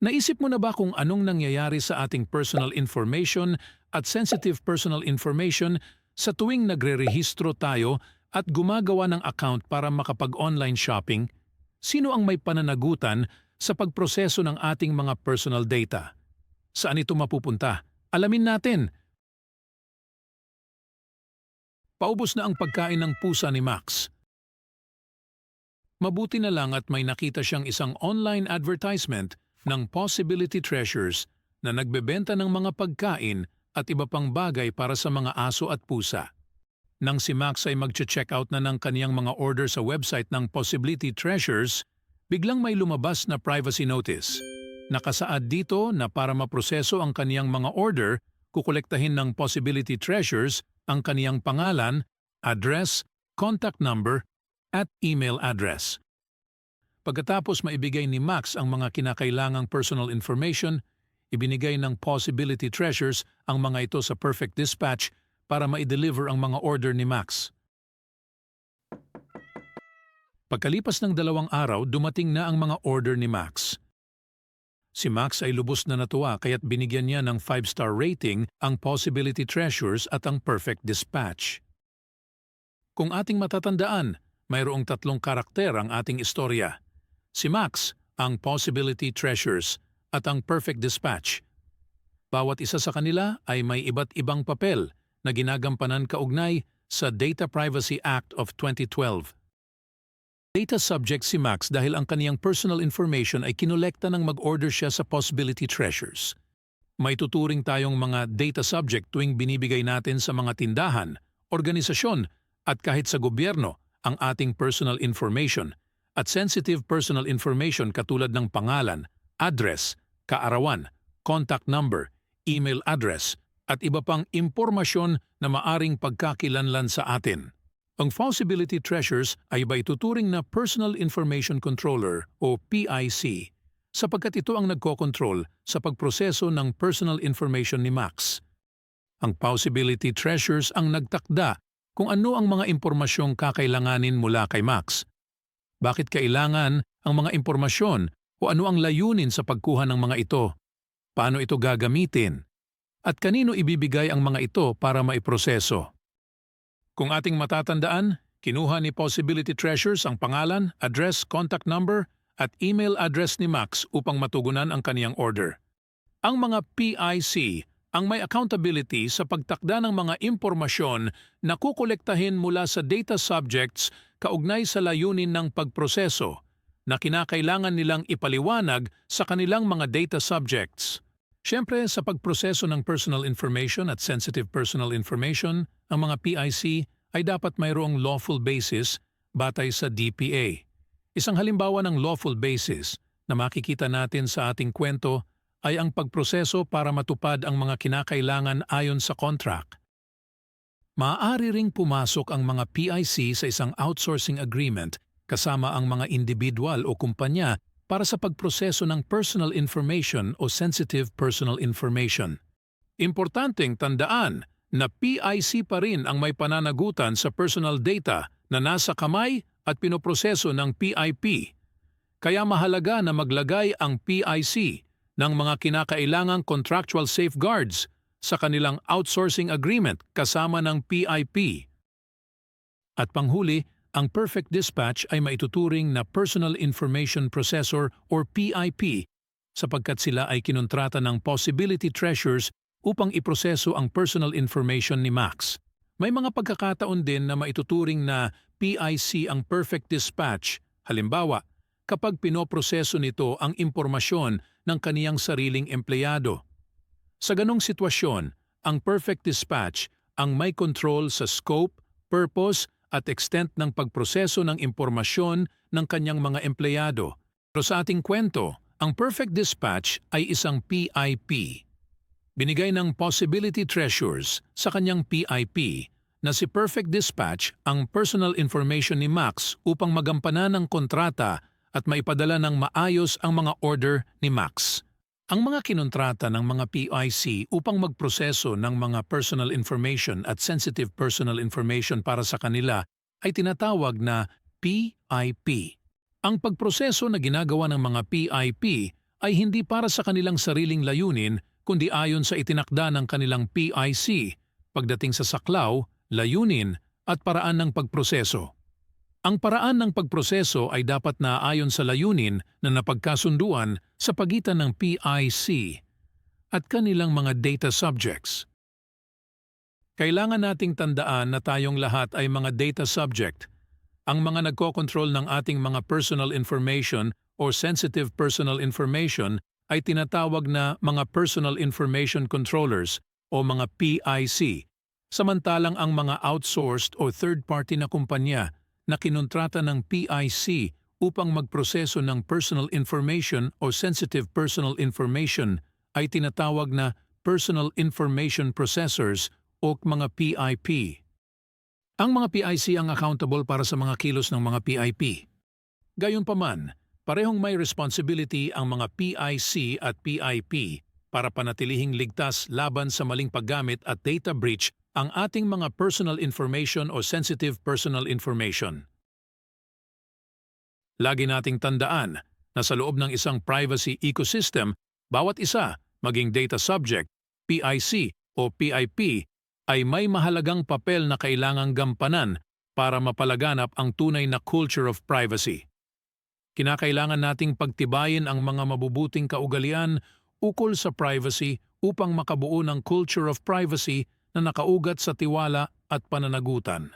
Naisip mo na ba kung anong nangyayari sa ating personal information at sensitive personal information sa tuwing nagre-rehistro tayo at gumagawa ng account para makapag-online shopping? Sino ang may pananagutan sa pagproseso ng ating mga personal data? Saan ito mapupunta? Alamin natin. Paubos na ang pagkain ng pusa ni Max. Mabuti na lang at may nakita siyang isang online advertisement ng Possibility Treasures na nagbebenta ng mga pagkain at iba pang bagay para sa mga aso at pusa. Nang si Max ay mag-check out na ng kaniyang mga order sa website ng Possibility Treasures, biglang may lumabas na privacy notice. Nakasaad dito na para maproseso ang kaniyang mga order, kukolektahin ng Possibility Treasures ang kaniyang pangalan, address, contact number, at email address. Pagkatapos maibigay ni Max ang mga kinakailangang personal information, ibinigay ng Possibility Treasures ang mga ito sa Perfect Dispatch para ma-deliver ang mga order ni Max. Pagkalipas ng dalawang araw, dumating na ang mga order ni Max. Si Max ay lubos na natuwa kaya't binigyan niya ng 5-star rating ang Possibility Treasures at ang Perfect Dispatch. Kung ating matatandaan, mayroong tatlong karakter ang ating istorya. Si Max, ang Possibility Treasures, at ang Perfect Dispatch. Bawat isa sa kanila ay may iba't ibang papel na ginagampanan kaugnay sa Data Privacy Act of 2012. Data subject si Max dahil ang kaniyang personal information ay kinolekta nang mag-order siya sa Possibility Treasures. May tuturing tayong mga data subject tuwing binibigay natin sa mga tindahan, organisasyon at kahit sa gobyerno ang ating personal information at sensitive personal information katulad ng pangalan, address, kaarawan, contact number, email address at iba pang impormasyon na maaring pagkakilanlan sa atin. Ang Possibility Treasures ay ba ituturing na Personal Information Controller o PIC sapagkat ito ang nagkokontrol sa pagproseso ng personal information ni Max. Ang Possibility Treasures ang nagtakda kung ano ang mga impormasyong kakailanganin mula kay Max. Bakit kailangan ang mga impormasyon o ano ang layunin sa pagkuha ng mga ito? Paano ito gagamitin? At kanino ibibigay ang mga ito para maiproseso? Kung ating matatandaan, kinuha ni Possibility Treasures ang pangalan, address, contact number at email address ni Max upang matugunan ang kaniyang order. Ang mga PIC ang may accountability sa pagtakda ng mga impormasyon na kukolektahin mula sa data subjects kaugnay sa layunin ng pagproseso na kinakailangan nilang ipaliwanag sa kanilang mga data subjects. Siyempre, sa pagproseso ng personal information at sensitive personal information, ang mga PIC ay dapat mayroong lawful basis batay sa DPA. Isang halimbawa ng lawful basis na makikita natin sa ating kwento ay ang pagproseso para matupad ang mga kinakailangan ayon sa contract. Maaari ring pumasok ang mga PIC sa isang outsourcing agreement kasama ang mga individual o kumpanya para sa pagproseso ng personal information o sensitive personal information. Importanteng tandaan na PIC pa rin ang may pananagutan sa personal data na nasa kamay at pinoproseso ng PIP. Kaya mahalaga na maglagay ang PIC ng mga kinakailangang contractual safeguards sa kanilang outsourcing agreement kasama ng PIP. At panghuli, ang Perfect Dispatch ay maituturing na Personal Information Processor or PIP sapagkat sila ay kinontrata ng Possibility Treasures upang iproseso ang personal information ni Max. May mga pagkakataon din na maituturing na PIC ang Perfect Dispatch, halimbawa, kapag pinoproseso nito ang impormasyon ng kaniyang sariling empleyado. Sa ganong sitwasyon, ang Perfect Dispatch ang may control sa scope, purpose, at extent ng pagproseso ng impormasyon ng kanyang mga empleyado. Pero sa ating kwento, ang Perfect Dispatch ay isang PIP. Binigay ng Possibility Treasures sa kanyang PIP na si Perfect Dispatch ang personal information ni Max upang magampanan ng kontrata at maipadala ng maayos ang mga order ni Max. Ang mga kinontrata ng mga PIC upang magproseso ng mga personal information at sensitive personal information para sa kanila ay tinatawag na PIP. Ang pagproseso na ginagawa ng mga PIP ay hindi para sa kanilang sariling layunin kundi ayon sa itinakda ng kanilang PIC pagdating sa saklaw, layunin at paraan ng pagproseso. Ang paraan ng pagproseso ay dapat na ayon sa layunin na napagkasunduan sa pagitan ng PIC at kanilang mga data subjects. Kailangan nating tandaan na tayong lahat ay mga data subject. Ang mga nagkokontrol ng ating mga personal information or sensitive personal information ay tinatawag na mga personal information controllers o mga PIC, samantalang ang mga outsourced o third-party na kumpanya na kinontrata ng PIC upang magproseso ng personal information o sensitive personal information ay tinatawag na Personal Information Processors o mga PIP. Ang mga PIC ang accountable para sa mga kilos ng mga PIP. Gayunpaman, parehong may responsibility ang mga PIC at PIP para panatilihing ligtas laban sa maling paggamit at data breach ang ating mga personal information o sensitive personal information. Lagi nating tandaan na sa loob ng isang privacy ecosystem, bawat isa, maging data subject, PIC o PIP, ay may mahalagang papel na kailangang gampanan para mapalaganap ang tunay na culture of privacy. Kinakailangan nating pagtibayin ang mga mabubuting kaugalian ukol sa privacy upang makabuo ng culture of privacy na nakaugat sa tiwala at pananagutan.